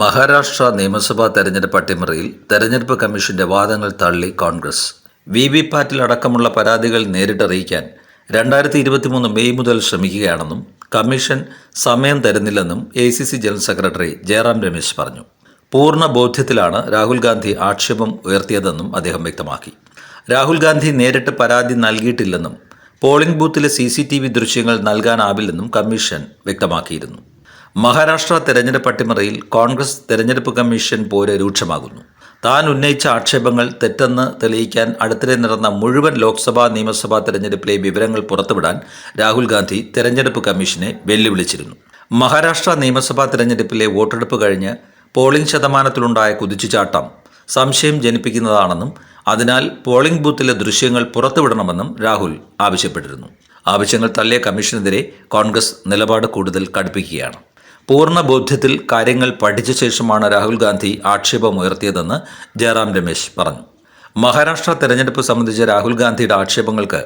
മഹാരാഷ്ട്ര നിയമസഭാ തെരഞ്ഞെടുപ്പ് അട്ടിമറിയിൽ തെരഞ്ഞെടുപ്പ് കമ്മീഷന്റെ വാദങ്ങൾ തള്ളി കോൺഗ്രസ്. വി വി പാറ്റിൽ അടക്കമുള്ള പരാതികൾ നേരിട്ടറിയിക്കാൻ രണ്ടായിരത്തി ഇരുപത്തിമൂന്ന് മെയ് മുതൽ ശ്രമിക്കുകയാണെന്നും കമ്മീഷൻ സമയം തരുന്നില്ലെന്നും A C C general secretary Jairam Ramesh പറഞ്ഞു. പൂർണ ബോധ്യത്തിലാണ് രാഹുൽ ഗാന്ധി ആക്ഷേപം ഉയർത്തിയതെന്നും അദ്ദേഹം വ്യക്തമാക്കി. രാഹുൽ ഗാന്ധി നേരിട്ട് പരാതി നൽകിയിട്ടില്ലെന്നും പോളിംഗ് ബൂത്തിലെ സി സി ടി വി ദൃശ്യങ്ങൾ നൽകാനാവില്ലെന്നും കമ്മീഷൻ വ്യക്തമാക്കിയിരുന്നു. മഹാരാഷ്ട്ര തെരഞ്ഞെടുപ്പ് അട്ടിമറിയിൽ കോൺഗ്രസ് തെരഞ്ഞെടുപ്പ് കമ്മീഷൻ പോരെ രൂക്ഷമാകുന്നു. താൻ ഉന്നയിച്ച ആക്ഷേപങ്ങൾ തെറ്റെന്ന് തെളിയിക്കാൻ അടുത്തിടെ നടന്ന മുഴുവൻ ലോക്സഭാ നിയമസഭാ തെരഞ്ഞെടുപ്പിലെ വിവരങ്ങൾ പുറത്തുവിടാൻ രാഹുൽ ഗാന്ധി തെരഞ്ഞെടുപ്പ് കമ്മീഷനെ വെല്ലുവിളിച്ചിരുന്നു. മഹാരാഷ്ട്ര നിയമസഭാ തെരഞ്ഞെടുപ്പിലെ വോട്ടെടുപ്പ് കഴിഞ്ഞ് പോളിംഗ് ശതമാനത്തിലുണ്ടായ കുതിച്ചുചാട്ടം സംശയം ജനിപ്പിക്കുന്നതാണെന്നും അതിനാൽ പോളിംഗ് ബൂത്തിലെ ദൃശ്യങ്ങൾ പുറത്തുവിടണമെന്നും രാഹുൽ ആവശ്യപ്പെട്ടിരുന്നു. ആവശ്യങ്ങൾ തള്ളിയ കമ്മീഷനെതിരെ കോൺഗ്രസ് നിലപാട് കൂടുതൽ കടുപ്പിക്കുകയാണ്. പൂർണ ബോധ്യത്തിൽ കാര്യങ്ങൾ പഠിച്ച ശേഷമാണ് രാഹുൽ ഗാന്ധി ആക്ഷേപമുയർത്തിയതെന്ന് ജയറാം രമേശ് പറഞ്ഞു. മഹാരാഷ്ട്ര തെരഞ്ഞെടുപ്പ് സംബന്ധിച്ച രാഹുൽ ഗാന്ധിയുടെ ആക്ഷേപങ്ങൾക്ക്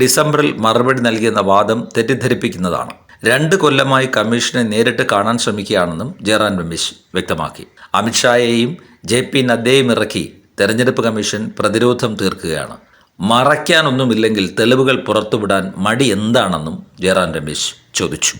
ഡിസംബറിൽ മറുപടി നൽകിയെന്ന വാദം തെറ്റിദ്ധരിപ്പിക്കുന്നതാണ്. രണ്ട് കൊല്ലമായി കമ്മീഷനെ നേരിട്ട് കാണാൻ ശ്രമിക്കുകയാണെന്നും ജയറാം രമേശ് വ്യക്തമാക്കി. അമിത്ഷായെയും ജെ പി നദ്ദയെയും ഇറക്കി തെരഞ്ഞെടുപ്പ് കമ്മീഷൻ പ്രതിരോധം തീർക്കുകയാണ്. മറയ്ക്കാനൊന്നുമില്ലെങ്കിൽ തെളിവുകൾ പുറത്തുവിടാൻ മടി എന്താണെന്നും ജയറാം രമേശ് ചോദിച്ചു.